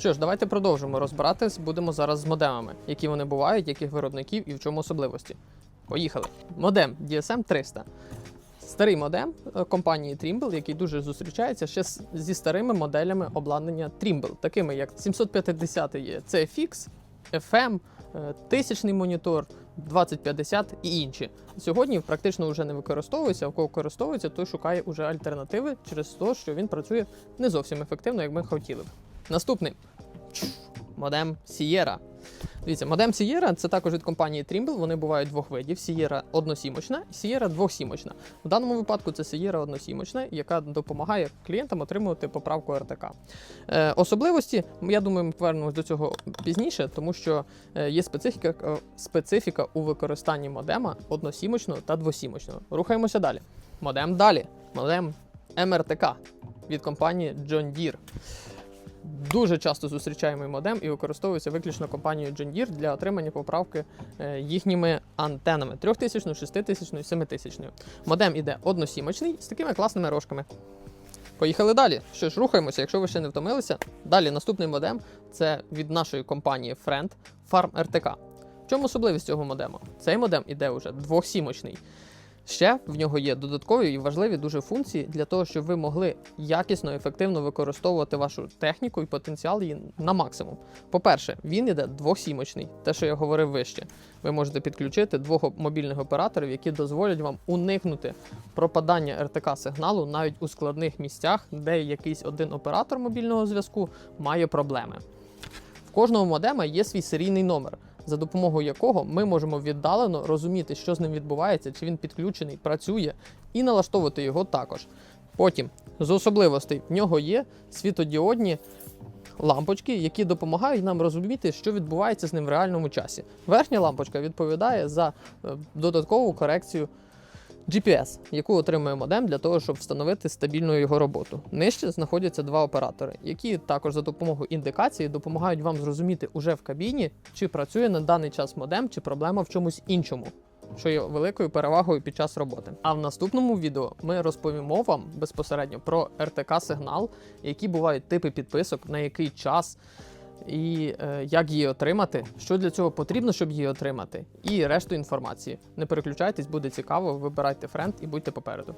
Що ж, давайте продовжимо розбиратись. Будемо зараз з модемами, які вони бувають, яких виробників і в чому особливості. Поїхали. Модем DSM 300. Старий модем е, компанії Trimble, який дуже зустрічається ще зі старими моделями обладнання Trimble, такими як 750 є CFX, FM, е, тисячний монітор, 2050 і інші. Сьогодні практично вже не використовується, а кого користовується, той шукає уже альтернативи через те, що він працює не зовсім ефективно, як ми хотіли б. Наступний модем Sierra. Дивіться, модем Sierra це також від компанії Trimble. Вони бувають двох видів: Sierra односімочна і Sierra двохсімочна. В даному випадку це Sierra односімочна, яка допомагає клієнтам отримувати поправку РТК. Е, особливості, я думаю, ми повернемось до цього пізніше, тому що е, є специфіка, е, специфіка у використанні модема односімочного та двосімочного. Рухаємося далі. Модем далі. Модем МРТК від компанії John Deere. Дуже часто зустрічаємо модем і використовується виключно компанією John Deere для отримання поправки е, їхніми антенами 3000, 6000, 7000. Модем іде односімочний з такими класними рожками. Поїхали далі. Що ж, рухаємося, якщо ви ще не втомилися. Далі наступний модем це від нашої компанії Friend Farm RTK. В чому особливість цього модему? Цей модем іде вже двохсімочний. Ще в нього є додаткові і важливі дуже функції для того, щоб ви могли якісно, ефективно використовувати вашу техніку і потенціал її на максимум. По-перше, він іде двохсімочний, те, що я говорив вище. Ви можете підключити двох мобільних операторів, які дозволять вам уникнути пропадання РТК сигналу навіть у складних місцях, де якийсь один оператор мобільного зв'язку має проблеми. В кожного модема є свій серійний номер, за допомогою якого ми можемо віддалено розуміти, що з ним відбувається, чи він підключений, працює, і налаштовувати його також. Потім, з особливостей, в нього є світодіодні лампочки, які допомагають нам розуміти, що відбувається з ним в реальному часі. Верхня лампочка відповідає за е, додаткову корекцію GPS, яку отримує модем для того, щоб встановити стабільну його роботу. Нижче знаходяться два оператори, які також за допомогою індикації допомагають вам зрозуміти уже в кабіні, чи працює на даний час модем, чи проблема в чомусь іншому. Що є великою перевагою під час роботи. А в наступному відео ми розповімо вам безпосередньо про РТК-сигнал, які бувають типи підписок, на який час і е, як її отримати, що для цього потрібно, щоб її отримати, і решту інформації. Не переключайтесь, буде цікаво, вибирайте френд і будьте попереду.